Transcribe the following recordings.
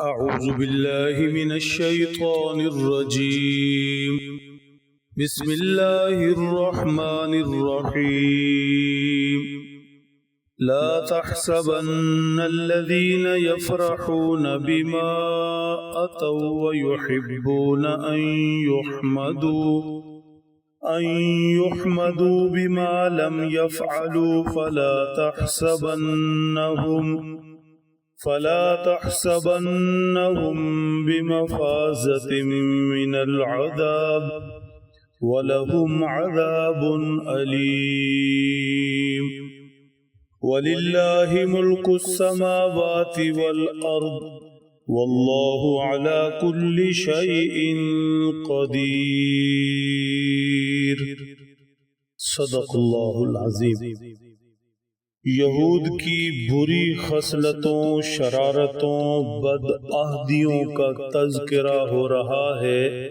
أعوذ بالله من الشيطان الرجيم. بسم الله الرحمن الرحيم. لا تحسبن الذين يفرحون بما أتوا ويحبون أن يحمدوا أن يحمدوا بما لم يفعلوا. فلا تحسبنهم فلا تحسبنهم بمفازة من العذاب ولهم عذاب أليم. ولله ملك السماوات والأرض والله على كل شيء قدير. صدق الله العظيم. یہود کی بری خصلتوں شرارتوں بد عہدیوں کا تذکرہ ہو رہا ہے۔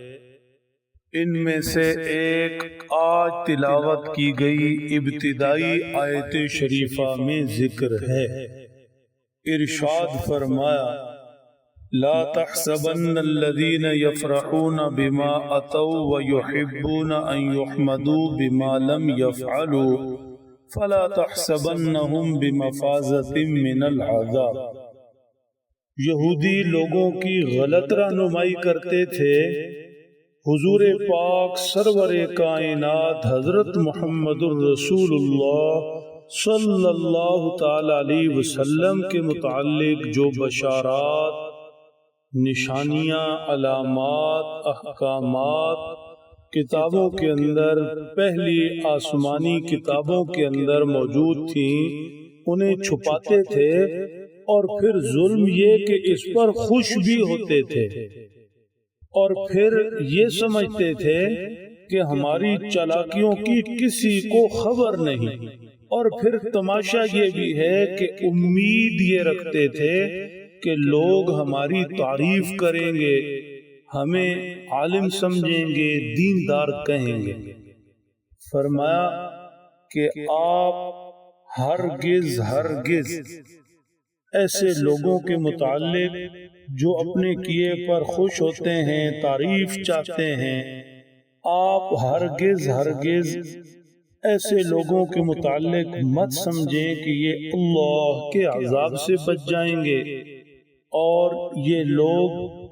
ان میں سے ایک آج تلاوت کی گئی ابتدائی آیت شریفہ میں ذکر ہے۔ ارشاد فرمایا لا تحسبن الذين يفرحون بما اتوا ويحبون ان يحمدوا بما لم يفعلوا فلا تحسبنهم بمفازة من العذاب۔ یہودی لوگوں کی غلط رہنمائی کرتے تھے۔ حضور پاک سرور کائنات حضرت محمد الرسول اللہ صلی اللہ تعالی علیہ وسلم کے متعلق جو بشارات، نشانیاں، علامات، احکامات کتابوں کے اندر پہلی آسمانی کتابوں کے اندر موجود تھیں، انہیں چھپاتے تھے اور پھر ظلم یہ کہ اس پر خوش بھی ہوتے تھے۔ اور پھر یہ سمجھتے تھے کہ ہماری چلاکیوں کی کسی کو خبر نہیں۔ اور پھر تماشا یہ بھی ہے کہ امید یہ رکھتے تھے کہ لوگ ہماری تعریف کریں گے۔ ہمیں عالم سمجھیں گے، دیندار کہیں گے۔ فرمایا کہ آپ ہرگز ہرگز ایسے لوگوں کے متعلق جو اپنے کیے پر خوش ہوتے ہیں، تعریف چاہتے ہیں، آپ ہرگز ہرگز ایسے لوگوں کے متعلق مت سمجھیں کہ یہ اللہ کے عذاب سے بچ جائیں گے اور یہ لوگ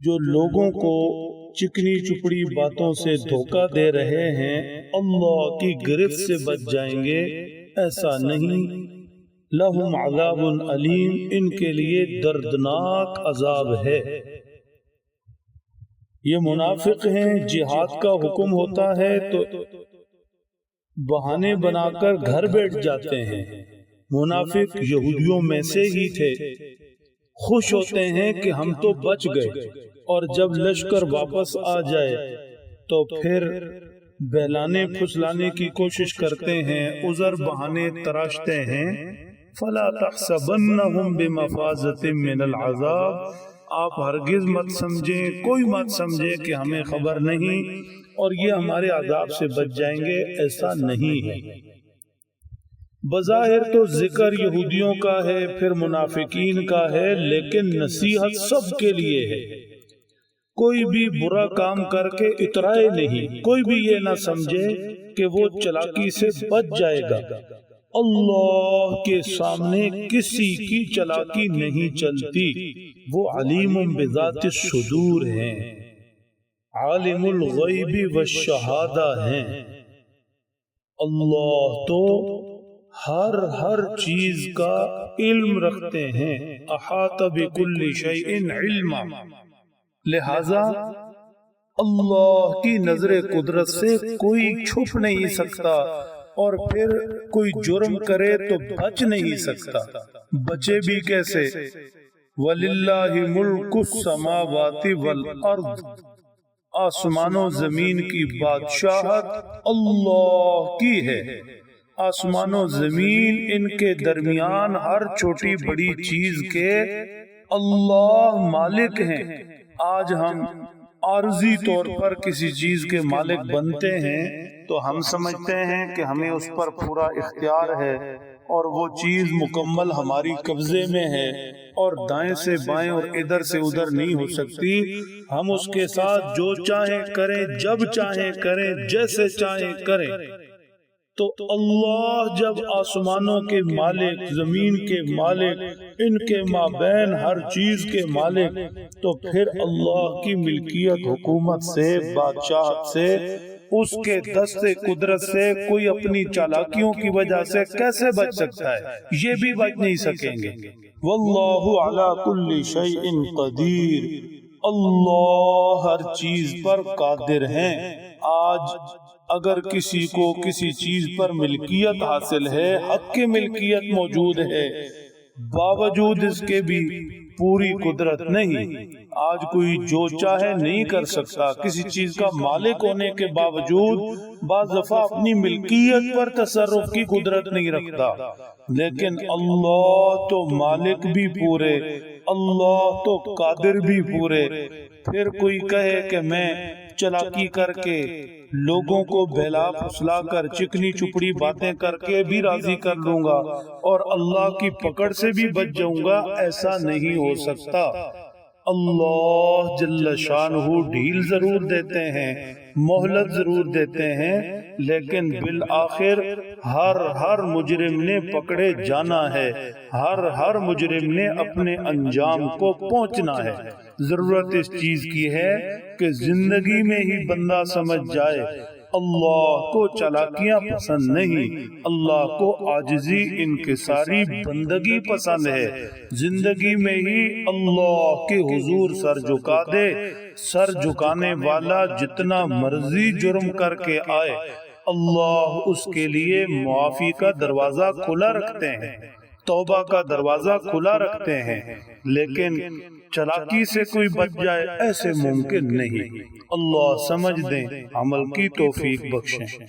جو لوگوں کو چکنی چپڑی باتوں سے دھوکہ دے رہے ہیں، اللہ کی گرفت سے بچ جائیں گے۔ ایسا نہیں۔ لہم عذاب علیم، ان کے لیے دردناک عذاب ہے۔ یہ منافق ہیں، جہاد کا حکم ہوتا ہے تو بہانے بنا کر گھر بیٹھ جاتے ہیں۔ منافق یہودیوں میں سے ہی تھے۔ خوش ہوتے ہیں کہ ہم تو بچ گئے اور جب لشکر واپس آ جائے تو پھر بہلانے پھسلانے کی کوشش کرتے ہیں عذر بہانے تراشتے ہیں۔ فلا تحسبنهم بمفازة من العذاب۔ آپ ہرگز مت سمجھیں کوئی مت سمجھے کہ ہمیں خبر نہیں۔ اور یہ ہمارے عذاب سے بچ جائیں گے ایسا نہیں ہے۔ بظاہر تو ذکر یہودیوں کا ہے، پھر منافقین کا ہے، لیکن نصیحت سب کے لیے ہے۔ کوئی بھی برا کام کر کے اترائے نہیں، کوئی بھی یہ نہ سمجھے کہ وہ چلاکی سے بچ جائے گا۔ اللہ کے سامنے کسی کی چلاکی نہیں چلتی، وہ علیم بذات الصدور ہیں۔ عالم الغیب والشہادہ ہیں۔ اللہ تو ہر ہر چیز کا علم رکھتے ہیں. احاط بکل شیء علما. لہذا اللہ کی نظر قدرت سے کوئی چھپ نہیں سکتا اور پھر کوئی جرم کرے تو بچ نہیں سکتا. بچے بھی کیسے؟ وَلِلَّهِ مُلْكُ السَّمَاوَاتِ وَالْأَرْضِ آسمان و زمین کی بادشاہت اللہ کی ہے. آسمان و زمین، ان کے درمیان ہر چھوٹی بڑی چیز کے اللہ مالک ہیں۔ آج ہم عارضی طور پر کسی چیز کے مالک بنتے ہیں تو ہم سمجھتے ہیں کہ ہمیں اس پر پورا اختیار ہے اور وہ چیز مکمل ہماری قبضے میں ہے اور دائیں سے بائیں اور ادھر سے ادھر نہیں ہو سکتی۔ ہم اس کے ساتھ جو چاہیں کریں، جب چاہیں کریں، جیسے چاہیں کریں۔ تو اللہ جب آسمانوں کے مالک، زمین کے مالک، ان کے مابین ہر چیز کے مالک، تو پھر اللہ کی ملکیت، حکومت سے، بادشاہ سے، اس کے دست قدرت سے کوئی اپنی چالاکیوں کی وجہ سے کیسے بچ سکتا ہے؟ یہ بھی بچ نہیں سکیں گے۔ واللہ علی کل شیء قدیر۔ اللہ ہر چیز پر قادر ہیں۔ آج اگر کسی کو کسی چیز پر ملکیت حاصل ہے، حق کی ملکیت موجود ہے۔ باوجود اس کے بھی پوری قدرت نہیں۔ آج کوئی جو چاہے نہیں کر سکتا۔ کسی چیز کا مالک ہونے کے باوجود بعض دفعہ اپنی ملکیت پر تصرف کی قدرت نہیں رکھتا۔ لیکن اللہ تو مالک بھی پورے اللہ تو قادر بھی پورے۔ پھر کوئی کہے کہ میں چلاکی کر کے لوگوں کو بہلا پھسلا کر چکنی چپڑی باتیں کر کے بھی راضی کر لوں گا۔ اور اللہ کی پکڑ سے بھی بچ جاؤں گا ایسا نہیں ہو سکتا۔ اللہ جل شانہ ڈھیل ضرور دیتے ہیں۔ مہلت ضرور دیتے ہیں، لیکن بالآخر ہر ہر مجرم نے پکڑے جانا ہے، ہر ہر مجرم نے اپنے انجام کو پہنچنا ہے۔ ضرورت اس چیز کی ہے کہ زندگی میں ہی بندہ سمجھ جائے۔ اللہ کو چلاکیاں پسند نہیں اللہ کو آجزی ان کے ساری بندگی پسند ہے۔ زندگی میں ہی اللہ کے حضور سر جھکا دے۔ سر جھکانے والا جتنا مرضی جرم کر کے آئے اللہ اس کے لیے معافی کا دروازہ کھلا رکھتے ہیں۔ توبہ کا دروازہ کھلا رکھتے ہیں۔ لیکن چلاکی سے کوئی بچ جائے ایسے ممکن نہیں۔ اللہ سمجھ دیں، عمل کی توفیق بخشیں۔